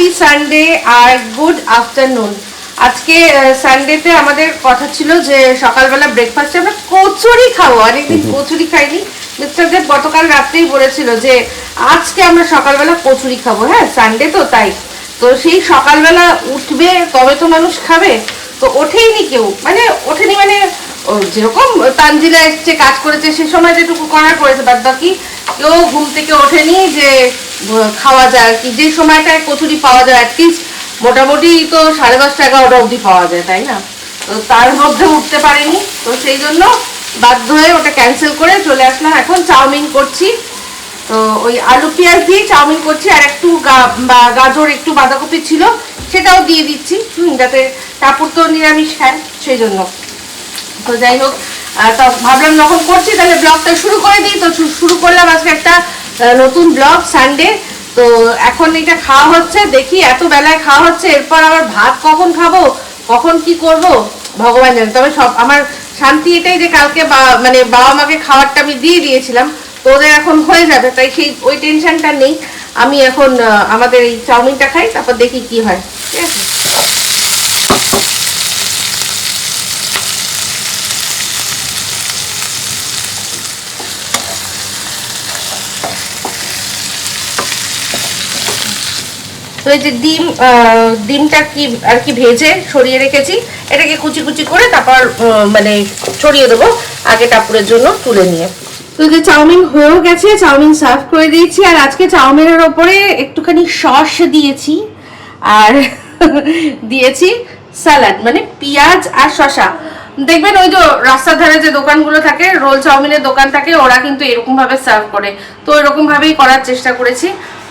Happy Sunday আর good afternoon আজকে সানডেতে আমাদের কথা ছিল যে সকালবেলা ব্রেকফাস্টে আমরা কচুরি খাব। অনেকদিন কচুরি খাইনি। মিস্টার দেব গতকাল রাত্রেই বলেছিল যে আজকে আমরা সকালবেলা কচুরি খাব। হ্যাঁ সানডে তো তাই। তো সেই সকালবেলা উঠবে তবে তো মানুষ খাবে। তো ওঠেইনি কেউ। মানে ওঠেনি মানে যেরকম তানজিলা এসছে কাজ করেছে সে সময় যেটুকু করার করেছে। বাদ বাকি কেউ ঘুম থেকে ওঠেনি যে খাওয়া যায় কি। যে সময়টায় কচুরি পাওয়া যায় অ্যাটলিস্ট মোটামুটি তো সাড়ে দশটা, এগারোটা অবধি পাওয়া যায়, তাই না? তো তার মধ্যে উঠতে পারিনি, তো সেই জন্য বাধ্য হয়ে ওটা ক্যান্সেল করে চলে আসলাম। এখন চাউমিন করছি। তো ওই আলু পেঁয়াজ দিয়ে চাউমিন করছি, আর একটু গা- গাজর, একটু বাঁধাকপি ছিল, সেটাও দিয়ে দিচ্ছি, হুম, যাতে টাপুর তো নিরামিষ খায়, সেই জন্য। তো যাই হোক তো ভাবলাম যখন করছি, তাহলে ব্লগটা শুরু করে দিই। তো শুরু করলাম আজকে একটা নতুন ব্লগ সানডে তো এখন এটা খাওয়া হচ্ছে, দেখি এত বেলায় খাওয়া হচ্ছে, এরপর আবার ভাত কখন খাব, কখন কি করব, ভগবান জানে। তবে সব আমার শান্তি এটাই যে কালকে মানে বাবা মাকে খাবারটা আমি দিয়ে দিয়েছিলাম, তো ওদের এখন হয়ে যাবে, তাই সেই ওই টেনশনটা নেই। আমি এখন আমাদের এই চাউমিনটা খাই, তারপর দেখি কি হয়। ঠিক আছে? এই যে ডিম ডিমটা কি, আর কি ভেজে সরিয়ে রেখেছি, এটাকে কুচি কুচি করে তারপর মানে ছড়িয়ে দেবো আগে টাপুরের জন্য তুলে নিয়ে। তো যে চাউমিন হয়েও গেছে, চাউমিন সার্ভ করে দিয়েছি, আর আজকে চাউমিনের ওপরে একটুখানি সস দিয়েছি, আর দিয়েছি স্যালাড মানে পেঁয়াজ আর শসা। দেখবেন ওই যে রাস্তার ধারে যে দোকানগুলো থাকে, রোল চাউমিনের দোকান থাকে, ওরা কিন্তু এরকম ভাবে সার্ভ করে। তো এরকম ভাবেই করার চেষ্টা করেছি।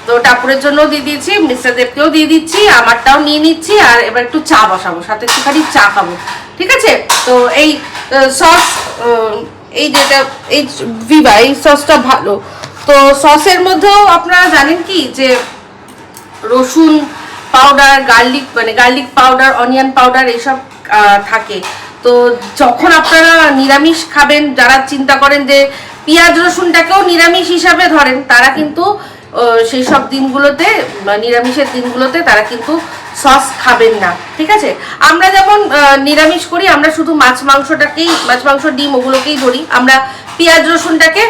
তো টাপুরের জন্য দিয়ে দিয়েছি, মিস্টার দেবকেও দিয়ে দিচ্ছি, আমারটাও নিয়ে নিচ্ছি, আর এবার একটু চা বসাবো, সাথে একটুখানি চা খাব, ঠিক আছে? তো এই সস এই যেটা, এই ভিভা, এই সসটা ভালো। তো সসের মধ্যেও আপনারা জানেন কি, যে রসুন পাউডার গার্লিক মানে গার্লিক পাউডার অনিয়ন পাউডার এইসব থাকে। তো যখন আপনারা নিরামিষ খাবেন, যারা চিন্তা করেন যে পেঁয়াজ রসুনটাকেও নিরামিষ হিসাবে ধরেন, তারা কিন্তু সেই সব দিনগুলোতে নিরামিষের দিনগুলোতে তারা কিন্তু সস খাবেন না, ঠিক আছে? আমরা যেমন নিরামিষ করি, আমরা শুধু মাছ মাংসটাকেই, মাছ মাংস, ডিম ওগুলোকেই ধরি, আমরা পেঁয়াজ রসুনটাকে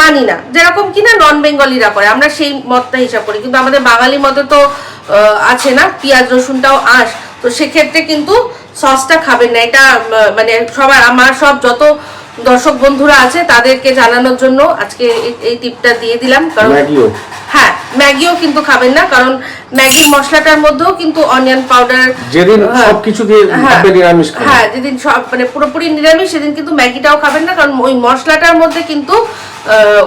মানি না। যেরকম কিনা নন বেঙ্গলিরা করে, আমরা সেই মতটা হিসাব করি। কিন্তু আমাদের বাঙালি মতে তো আছে না, পেঁয়াজ রসুনটাও আস তো সেক্ষেত্রে কিন্তু সসটা খাবেন না। এটা মানে সবার, আমার সব যত দর্শক বন্ধুরা আছে তাদেরকে জানানোর জন্য আজকে এই- টিপটা দিয়ে দিলাম কারণ হ্যাঁ ম্যাগিও কিন্তু খাবেন না কারণ ম্যাগির মশলাটার মধ্যেও কিন্তু অনিয়ন পাউডার যেদিন সবকিছু দিয়ে ভাববে নিরামিষ হ্যাঁ যেদিন সব মানে পুরোপুরি নিরামিষ সেদিন কিন্তু ম্যাগিটাও খাবেন না কারণ ওই মশলাটার মধ্যে কিন্তু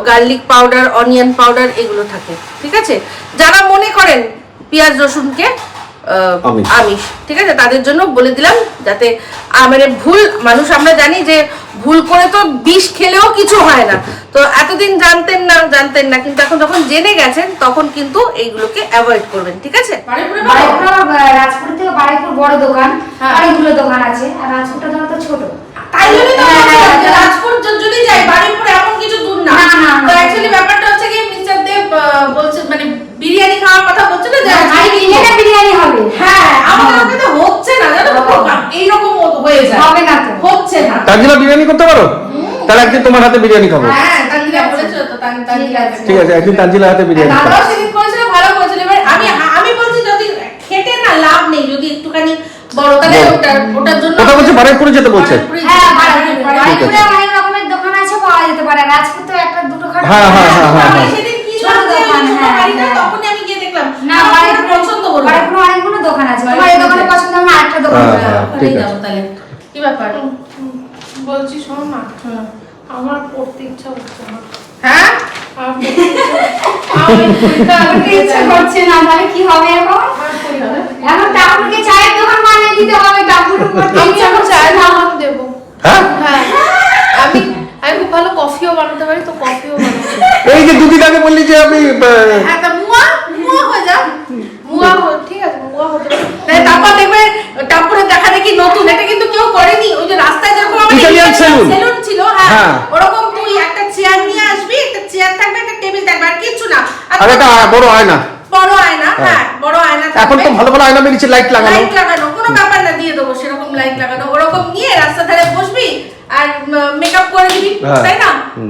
গার্লিক পাউডার অনিয়ন পাউডার এগুলো থাকে ঠিক আছে? যারা মনে করেন পেঁয়াজ রসুনকে আমিষ। ঠিক আছে? তাদের জন্য বলে দিলাম যাতে মানে ভুল মানুষ আমরা জানি যে ভুল করে তো বিষ খেলেও কিছু হয় না। তো এতদিন জানতেন না জানতেন না কিন্তু এখন যখন জেনে গেছেন তখন কিন্তু এইগুলোকে অ্যাভয়েড করবেন ঠিক আছে? রাজপুর থেকে বারুইপুর বড় দোকান। হ্যাঁ। অনেকগুলো দোকান আছে আর রাজপুরটা ধরো তো ছোট। তাই জন্যই তো হ্যাঁ, বলছিলাম যে হ্যাঁ, রাজপুর য- যদি যাই বারুইপুর এমন কিছু দূর না না, না, তো না। অ্যাকচুয়ালি ব্যাপারটা হচ্ছে কি মিস্টার দেব আহ, বলছে মানে বিরিয়ানি খাওয়ার কথা বলছিল যে হ্যাঁ, আজকে আজকে কিনবো। কিনে বিরিয়ানি হবে হ্যাঁ আমাদের হ্যাঁ। ওখানে তো হচ্ছে না জানো তো এইরকম হয়ে যায় হবে না তো। হচ্ছে না তানজিলা বিরিয়ানি করতে পারো তাহলে একদিন তোমার হাতে বিরিয়ানি খাব। হ্যাঁ তানজিলা ঠিক আছে। একদিন তানজিলা হাতে বিরিয়ানি খাব। দাদাও সেদিন করেছিল ভালো করেছিল। এবার আমি আমি বলছি যদি খেটে না লাভ নেই যদি একটুখানি বড় তাহলে ওটা ওটার জন্য কথা বলছে বারুইপুরে যেতে বলছে। হ্যাঁ যেতে- বারুইপুর বারুইপুরে- বারুইপুরে অনেক রকমের দোকান আছে পাওয়া যেতে পারে। রাজপুর একটা দুটো খাট। হ্যাঁ, হ্যাঁ, হ্যাঁ, হ্যাঁ, হ্যাঁ। সেদিন কি ছোট দোকান, হ্যাঁ, বাড়িটা, হ্যাঁ। আমি গিয়ে দেখলাম। না আমার পছন্দ করলাম বারুইপুরে অনেকগুলো দোকান আছে। তোমার এই দোকানে পছন্দ হবে না দোকান হ্যাঁ, আছে। হ্যাঁ। ওখানেই ঠিক আছে। যাব তাহলে। কি ব্যাপার? বলছি শোন না আমার পড়তে ইচ্ছা হচ্ছে না। হ্যাঁ? ইচ্ছা- আমি করছে না তাহলে কি হবে এখন? এখন টাকুরকে চায়ের দোকান বানিয়ে দিতে হবে টাকুর করতে আমি আমার চায়ের দোকান দেবো। হ্যাঁ? হ্যাঁ। আমি আমি খুব ভালো কফিও বানাতে পারি তো কফিও বানাবো এই যে দুদিন আগে বললি যে আমি একটা মুয়া মুয়া হয়ে যা। মুয়া ঠিক আছে মুয়া হতে তারপর দেখবে তারপরে দেখা দেখি নতুন এটা কিন্তু কেউ করেনি। ওই যে Saloon। সেলুন ছিল হ্যাঁ। ওরকম তুই একটা চেয়ার নিয়ে আসবি একটা চেয়ার থাকবে একটা টেবিল থাকবে আর কিছু না আর এটা একটা বড় আয়না বড় আয়না হ্যাঁ। হ্যাঁ বড় আয়না এখন তো ভালো ভালো আয়না বেরিয়েছে লাইট লাগানো লাইট লাগানো কোনো ব্যাপার না দিয়ে দেবো সেরকম লাইট লাগানো ওরকম নিয়ে রাস্তা ধারে বসবি আর মেকআপ করে দিবি হ্যাঁ। তাই না?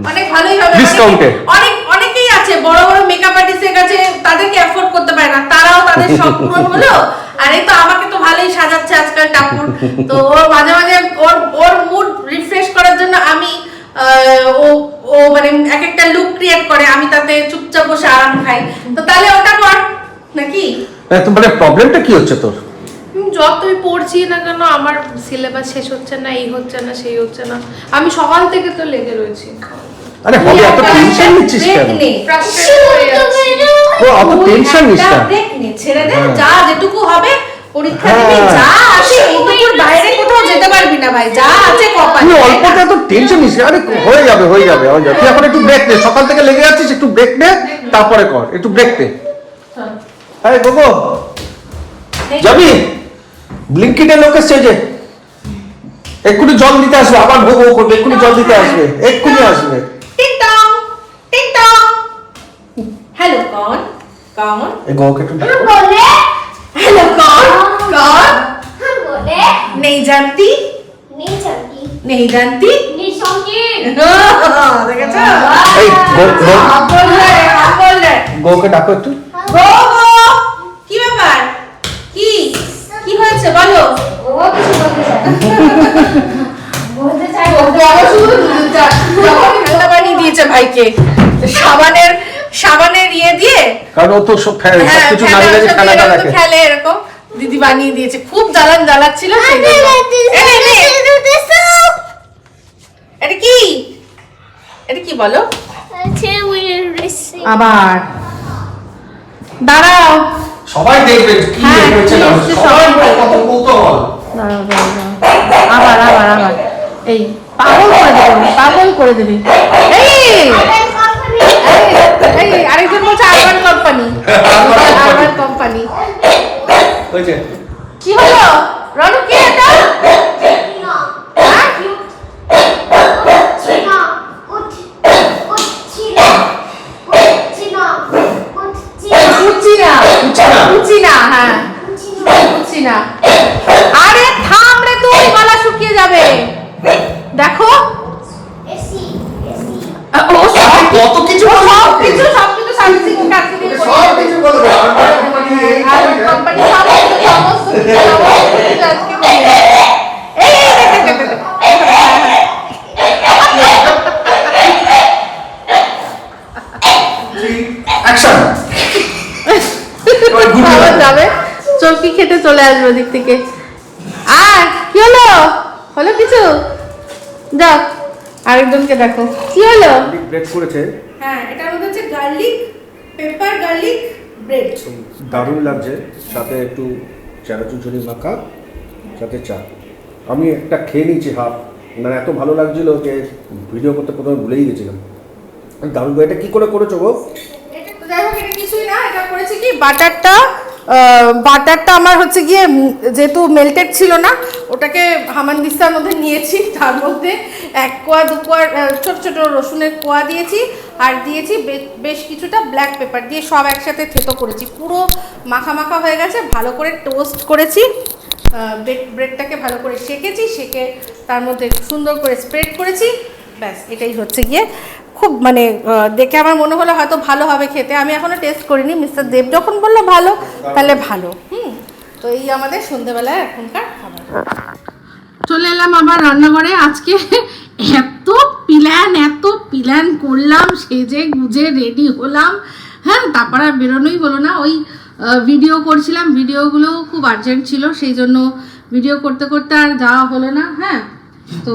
অনেক ভালোই হবে। এ। অনেকে- অনেক অনেকেই আছে বড় বড় মেকআপ আর্টিস্টের কাছে তাদেরকে অ্যাফোর্ড করতে পারে না। তারাও তাদের শখ পূরণ হলো। আর এই তো আমাকে তো ভালোই সাজাচ্ছে আজকাল টাপুর তো ওর মাঝে মাঝে ওর ওর মুড রিফ্রেশ করার জন্য আমি ও ও মানে এক একটা লুক ক্রিয়েট করে। আমি তাতে চুপচাপ বসে আরাম খাই। তো তাহলে ওটা কর নাকি? মানে প্রবলেমটা কি হচ্ছে তোর? পড়ছি না কেন? আমার সিলেবাস শেষ হচ্ছে না এই হচ্ছে না সেই হচ্ছে না। আমি সকাল থেকে তো লেগে রয়েছি। আরে হবে এত টেনশন নিচ্ছিস কেন? নে। Frustrated হয়ে যাচ্ছি। ও অত টেনশন নিস না। ছেড়ে দে হ্যাঁ। যা যেটুকু হবে পরীক্ষা হ্যাঁ। দিবি যা আছে এইটুকুর বাইরে কোথাও যেতে পারবি না ভাই যা আছে কপালে। তুই অল্পতে এত টেনশন নিস আরে হয়ে। যাবে হয়ে যাবে হয়ে যাবে। তুই এখন একটু ব্রেক নে সকাল থেকে লেগে যাচ্ছিস একটু ব্রেক নে তারপরে কর একটু ব্রেক নে। গোগো। যাবি ব্লিঙ্কিটে লোক এসছে যে এক্ষুনি জল দিতে আসবে আবার ভোগ করবে এক্ষুনি জল দিতে আসবে এক্ষুনি আসবে। হ্যালো কন? কন? এ হ্যালো কন? হ্যাঁ, কন? হ্যাঁ, বলে। নেই জানতি? নেই জানতি। নেই জানতি? নেই দেখেছ? এই গো গো ডাকো তুই গো হ্যাঁ, কি বলো। ও কিছু বলতে বলতে চাই বড় শুধু ঠান্ডা পানি দিয়েছে ভাইকে সাবানের সাবানের ইয়ে দিয়ে কারণ ও তো সব ফ্যা- হ্যাঁ নাড়ি নাড়ি ওসব ফেলাটা এরকম তো রাখে ফেলে এরকম। দিদি বানিয়ে দিয়েছে খুব জ্বালান জ্বালাচ্ছিল সেই জন্য। এই নে, নে। এটা কি? এটা কি বলো? আবার। দাঁড়াও। সবাই দেখবে কি হচ্ছে হয়েছে কি না সবাই কত কৌতূহল। আবার আবার আবার। এই পাগল করে দেবে পাগল করে দেবে। এই! আরেকজন বলছে আরবান কোম্পানি। Urban company. কি হলো? রনু কি এটা হ্যাঁ? উঠছি না উঠছি না হ্যাঁ উঠছি না আরে থাম রে তুই গলা শুকিয়ে যাবে দেখো ও সব কত কিছু ও বলবে। সব কিছু সব কিছু সার্ভিসিং কাজকে দিয়ে করে সব কিছু বলবে আর কোম্পানি সব কিছু সমস্ত কিছু সমস্ত কিছু আজকে করে দেবে। এই এই দেখ, দেখ, দেখ, দেখ, দেখ। অ্যাকশন খাবার যাবে। যাবে খেতে চলে আসবে দিক থেকে। আর কি হলো? হলো কিছু? যাও আরেকজনকে দেখো। কি হলো? ব্রেক করেছে। হ্যাঁ এটার মধ্যে হচ্ছে গার্লিক পেপার গার্লিক ব্রেড দারুণ লাগছে। সাথে একটু চানাচুচুরি মাখা সাথে চা। আমি একটা খেয়ে নিয়েছি হাফ। মানে এত ভালো লাগছিল যে ভিডিও করতে প্রথমে ভুলেই গেছিলাম। দারুণ এটা কি করে করেছ গো? এটা যাই হোক, এটা কিছুই না, এটা করেছি কি? বাটারটা বাটারটা আমার হচ্ছে গিয়ে যেহেতু মেল্টেড ছিল না, ওটাকে হামানদিস্তার মধ্যে নিয়েছি, তার মধ্যে এক কোয়া, দু কোয়া ছোট ছোট রসুনের কোয়া দিয়েছি, আর দিয়েছি বেশ কিছুটা ব্ল্যাক পেপার দিয়ে সব একসাথে থেতো করেছি। পুরো মাখা মাখা হয়ে গেছে, ভালো করে টোস্ট করেছি ব্রেড ব্রেডটাকে ভালো করে সেকেছি, সেকে তার মধ্যে সুন্দর করে স্প্রেড করেছি, ব্যাস, এটাই হচ্ছে গিয়ে। খুব মানে দেখে আমার মনে হলো হয়তো ভালো হবে খেতে। আমি এখনও টেস্ট করিনি মিস্টার দেব যখন বলল ভালো, তাহলে ভালো। হুম, তো এই আমাদের সন্ধেবেলায় এখনকার খাবার। চলে এলাম আবার রান্নাঘরে। আজকে এত প্ল্যান এত প্ল্যান করলাম, সেজে গুজে রেডি হলাম। হ্যাঁ তারপর আর বেরোনোই হলো না। ওই ভিডিও করছিলাম। ভিডিওগুলো খুব আর্জেন্ট ছিল, সেই জন্য ভিডিও করতে করতে আর যাওয়া হলো না। হ্যাঁ তো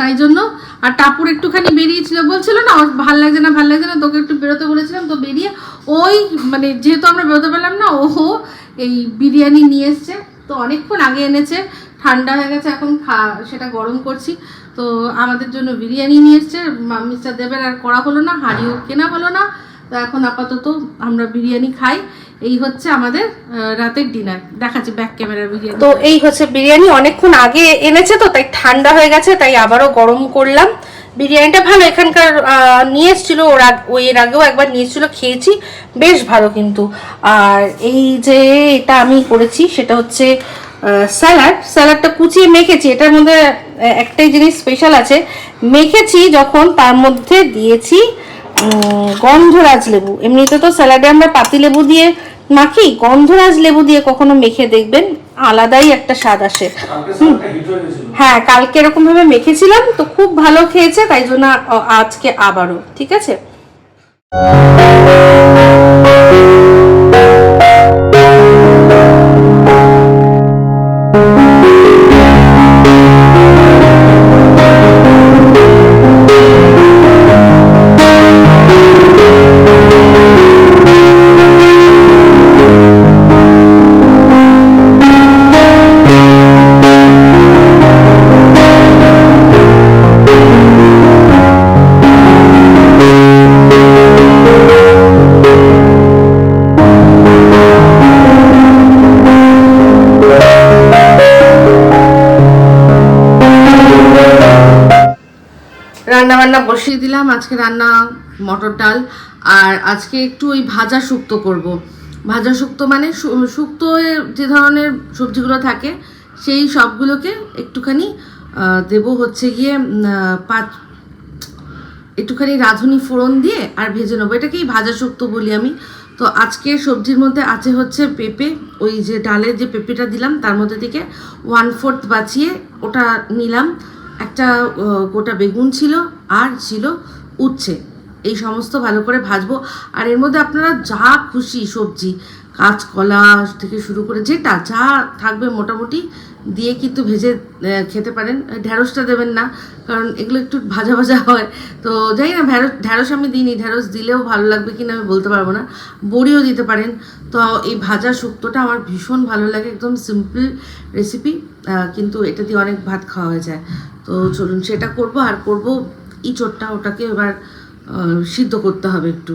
তাই জন্য। আর টাপুর একটুখানি বেরিয়েছিল, বলছিল না ভালো লাগছে না, ভালো লাগছে না, তোকে একটু বেরোতে বলেছিলাম, তো বেরিয়ে ওই মানে যেহেতু আমরা বেরোতে পারলাম না, ও এই বিরিয়ানি নিয়ে এসছে। তো অনেকক্ষণ আগে এনেছে, ঠান্ডা হয়ে গেছে, এখন সেটা গরম করছি। তো আমাদের জন্য বিরিয়ানি নিয়ে এসছে মিস্টার দেবের আর করা হলো না, হাঁড়িও কেনা হলো না তো এখন আপাতত আমরা বিরিয়ানি খাই। এই হচ্ছে আমাদের রাতের ডিনার দেখাচ্ছি ব্যাক ক্যামেরার বিরিয়ানি তো এই হচ্ছে বিরিয়ানি। অনেকক্ষণ আগে এনেছে তো, তাই ঠান্ডা হয়ে গেছে, তাই আবারও গরম করলাম। বিরিয়ানিটা ভালো, এখানকার নিয়ে এসেছিল, ওর ওই এর আগেও একবার নিয়ে এসেছিল, খেয়েছি। বেশ ভালো কিন্তু। আর এই যে এটা আমি করেছি, সেটা হচ্ছে স্যালাড। স্যালাডটা কুচিয়ে মেখেছি। এটার মধ্যে একটাই জিনিস স্পেশাল আছে। মেখেছি যখন, তার মধ্যে দিয়েছি গন্ধরাজ লেবু। এমনিতে তো স্যালাডে আমরা পাতি লেবু দিয়ে মাখি গন্ধরাজ লেবু দিয়ে কখনো মেখে দেখবেন আলাদাই একটা স্বাদ আসে। হুম। হ্যাঁ কালকে এরকম ভাবে মেখেছিলাম তো খুব ভালো খেয়েছে তাই জন্য আজকে আবারও ঠিক আছে? রান্না বান্না বসিয়ে দিলাম। আজকে রান্না মটর ডাল। আর আজকে একটু ওই ভাজা শুক্তো করব। ভাজা শুক্তো মানে শুক্তো যে ধরনের সবজিগুলো থাকে, সেই সবগুলোকে একটুখানি দেবো হচ্ছে গিয়ে পাঁচ, একটুখানি রাঁধুনি ফোড়ন দিয়ে আর ভেজে নেব। এটাকেই ভাজা শুক্তো বলি আমি। তো আজকে সবজির মধ্যে আছে হচ্ছে পেঁপে। ওই যে ডালের যে পেঁপেটা দিলাম, তার মধ্যে থেকে ওয়ান ফোর্থ বাঁচিয়ে ওটা নিলাম। একটা গোটা বেগুন ছিল, আর ছিল উচ্ছে। এই সমস্ত ভালো করে ভাজবো। আর এর মধ্যে আপনারা যা খুশি সবজি, কাঁচকলা থেকে শুরু করে যেটা যা থাকবে মোটামুটি দিয়ে কিন্তু ভেজে খেতে পারেন। ঢ্যাঁড়সটা দেবেন না, কারণ এগুলো একটু ভাজা ভাজা হয়। তো জানি না ঢ্যাঁড়স ঢ্যাঁড়স আমি দিইনি। ঢ্যাঁড়স দিলেও ভালো লাগবে কিনা আমি বলতে পারব না। বড়িও দিতে পারেন। তো এই ভাজা শুক্তোটা আমার ভীষণ ভালো লাগে, একদম সিম্পল রেসিপি। কিন্তু এটা দিয়ে অনেক ভাত খাওয়া হয়ে যায়। তো চলুন সেটা করব আর করব ইঁচড়টা ওটাকে এবার সিদ্ধ করতে হবে একটু।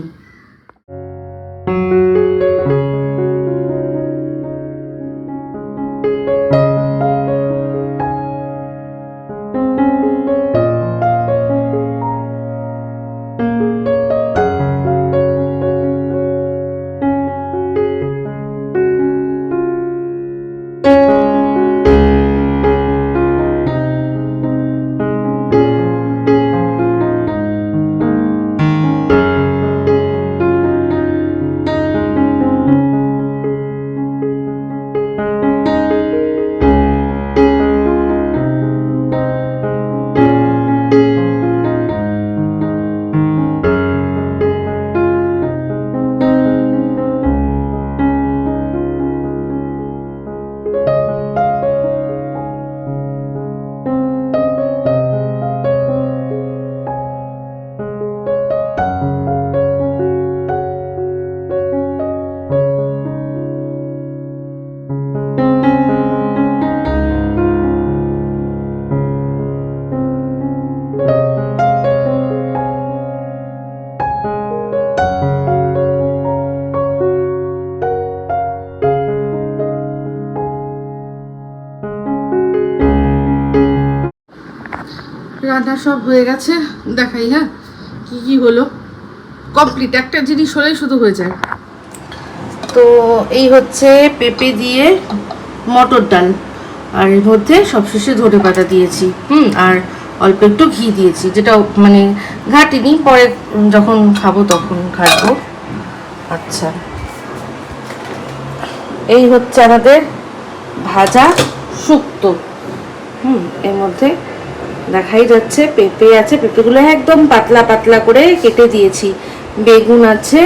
রান্না সব হয়ে গেছে। দেখাই হ্যাঁ কি কি হলো। কমপ্লিট একটা জিনিস হলেই শুধু হয়ে যায়। তো এই হচ্ছে পেঁপে দিয়ে মটর ডাল। আর এর মধ্যে সবশেষে ধনে পাতা দিয়েছি। হুম, আর অল্প একটু ঘি দিয়েছি, যেটা মানে ঘাটিনি, পরে যখন খাব তখন ঘাটবো। আচ্ছা। এই হচ্ছে আমাদের ভাজা শুক্তো। হুম, এর মধ্যে দেখাই যাচ্ছে পেঁপে আছে পেঁপেগুলো একদম পাতলা পাতলা করে কেটে দিয়েছি। বেগুন আছে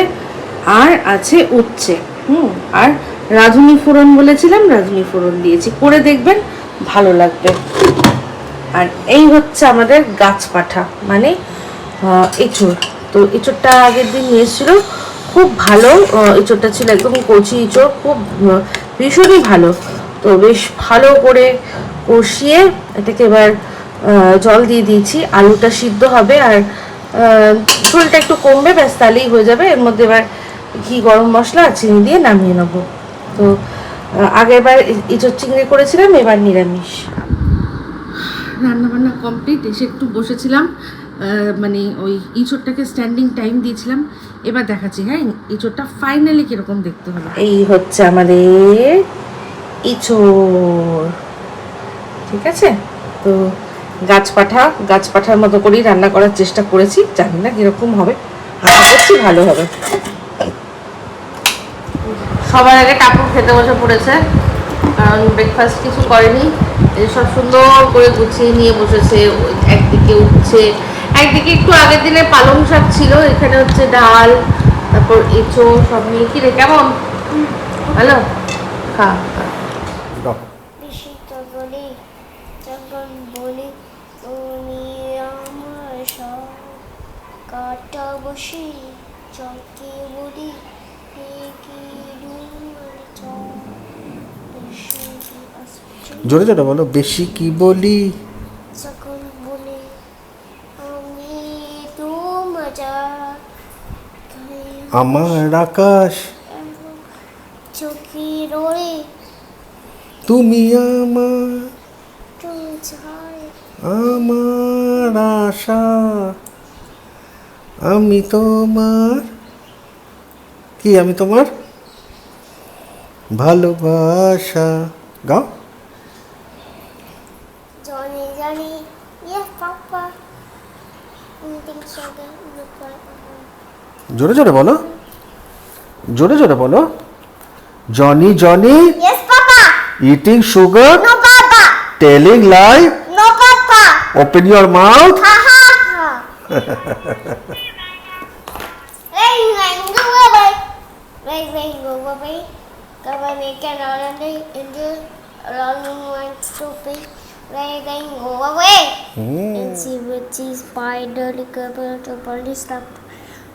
আর আছে উচ্ছে হুম আর রাঁধুনি ফোড়ন বলেছিলাম রাঁধুনি ফোড়ন দিয়েছি। করে দেখবেন ভালো লাগবে। আর এই হচ্ছে আমাদের গাছ পাঠা মানে এঁচড়। তো এঁচড়টা আগের দিন নিয়ে খুব ভালো আহ, এঁচড়টা ছিল একদম কচি এঁচড় খুব ভীষণই ভালো। তো বেশ ভালো করে কষিয়ে এটাকে এবার জল দিয়ে দিয়েছি আলুটা সিদ্ধ হবে আর ঝোলটা একটু কমবে ব্যাস তাহলেই হয়ে যাবে। এর মধ্যে এবার ঘি গরম মশলা আর চিনি দিয়ে নামিয়ে নেব। তো আহ, আগের বার ইঁচড় চিংড়ি করেছিলাম এবার নিরামিষ। রান্না বান্না কমপ্লিট এসে একটু বসেছিলাম মানে ওই ইঁচড়টাকে স্ট্যান্ডিং টাইম দিয়েছিলাম। এবার দেখাচ্ছি হ্যাঁ ইঁচড়টা ফাইনালি কীরকম দেখতে হলো এই হচ্ছে আমাদের ইঁচড়। ঠিক আছে? তো গাছ পাঠা গাছ পাঠার মতো করেই রান্না করার চেষ্টা করেছি। জানি না কীরকম হবে। আশা করছি ভালো হবে। সবার আগে টাপুর খেতে বসে পড়েছে। কারণ ব্রেকফাস্ট কিছু করেনি। সব সুন্দর করে গুছিয়ে নিয়ে বসেছে। একদিকে উঠছে একদিকে একটু আগের দিনে পালং শাক ছিল। এখানে হচ্ছে ডাল, তারপর এঁচো সব নিয়ে। কি রে, কেমন? ভালো? খা খা। দাও। বেশি তো বলি যখন বলি তুমি আমার সব কাটা বসি চকে বলি জোরে জোরে বলো বেশি কি বলি? যখন বলি আমি তো মজা আমার আকাশ চোখে রয়ে তুমি আমার আমার আশা আমি তোমার কি আমি তোমার? ভালোবাসা। গাও। জোরে জোরে বলো। জোরে জোরে বলো। Johnny Johnny. Eating sugar telling life open your mouth Governor Nathan Holland into Rolling wants to be go away. Mm. And she which is spider, the recover to police stopped.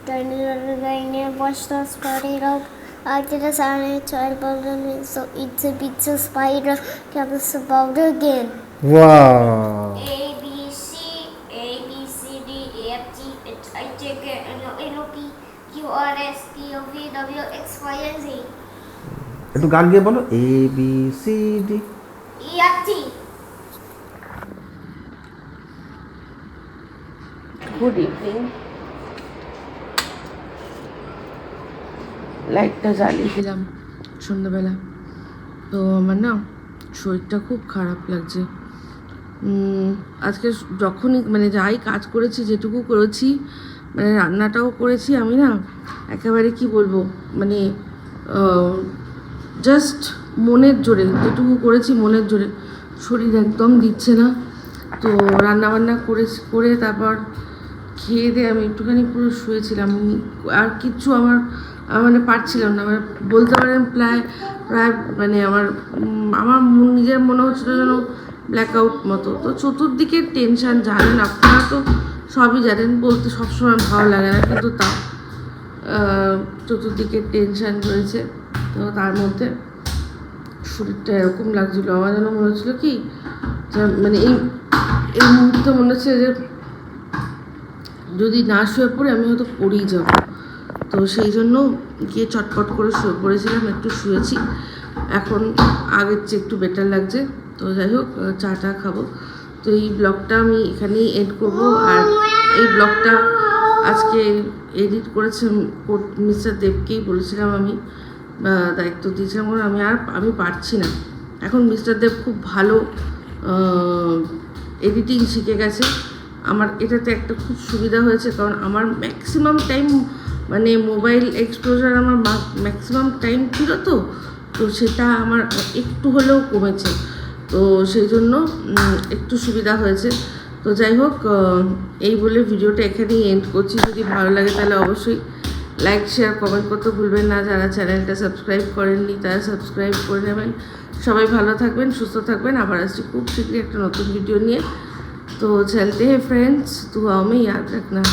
Tiny Rolling watched the spider out. After the silent child problem, so it's a pizza spider comes about again. Wow. A, B, C, A, B, C, D, A, F, G, H, I, J, K, L, O, N, O, P, Q, R, S, T, O, V, W, X, Y, and Z. একটু গান গিয়ে বলো। A B C D good evening লাইটটা জ্বালিয়ে দিলাম। সন্ধ্যাবেলা। তো আমার না শরীরটা খুব খারাপ লাগছে। আজকে যখনই মানে যাই কাজ করেছি যেটুকু করেছি মানে রান্নাটাও করেছি আমি না একেবারে কি বলব মানে জাস্ট মনের জোরে যেটুকু করেছি মনের জোরে। শরীর একদম দিচ্ছে না। তো রান্না বান্না করে করে তারপর খেয়ে দিয়ে আমি একটুখানি পুরো শুয়েছিলাম। আর কিচ্ছু আমার মানে পারছিলাম না। মানে বলতে পারেন প্রায় প্রায় মানে আমার আমার নিজের মনে হচ্ছিল যেন ব্ল্যাক আউট মতো। তো চতুর্দিকে টেনশান জানেন আপনারা তো সবই জানেন বলতে সবসময় ভালো লাগে না কিন্তু তাও আহ, চতুর্দিকে টেনশন রয়েছে। তো তার মধ্যে শরীরটা এরকম লাগছিল। আমার যেন মনে হচ্ছিল কি মানে এই এই মুহূর্তে মনে হচ্ছে যে যদি না শুয়ে পড়ে আমি হয়তো পড়েই যাব। তো সেই জন্য গিয়ে চটপট করে শুয়ে পড়েছিলাম একটু শুয়েছি। এখন আগের চেয়ে একটু বেটার লাগছে। তো যাই হোক আহ, চাটা খাব। তো এই ব্লগটা আমি এখানেই এড করব। আর এই ব্লগটা আজকে এডিট করেছে মিস্টার দেবকেই বলেছিলাম আমি। দায়িত্ব দিয়েছিলাম কারণ আমি আর আমি পারছি না। এখন মিস্টার দেব খুব ভালো এডিটিং শিখে গেছে। আমার এটাতে একটা খুব সুবিধা হয়েছে কারণ আমার ম্যাক্সিমাম টাইম মানে মোবাইল এক্সপোজার আমার ম্যাক্সিমাম টাইম ছিল তো তো সেটা আমার একটু হলেও কমেছে। তো সেই জন্য একটু সুবিধা হয়েছে। তো যাই হোক এই বলে ভিডিওটা এখানেই এন্ড করছি। যদি ভালো লাগে তাহলে অবশ্যই লাইক শেয়ার কমেন্ট করতে ভুলবেন না। যারা চ্যানেলটা সাবস্ক্রাইব করেননি, তারা সাবস্ক্রাইব করে নেবেন। সবাই ভালো থাকবেন, সুস্থ থাকবেন। আবার আসছি খুব শীঘ্রই একটা নতুন ভিডিও নিয়ে। তো, চলতে হে ফ্রেন্ডস তো আমি ইয়াদ রাখনা।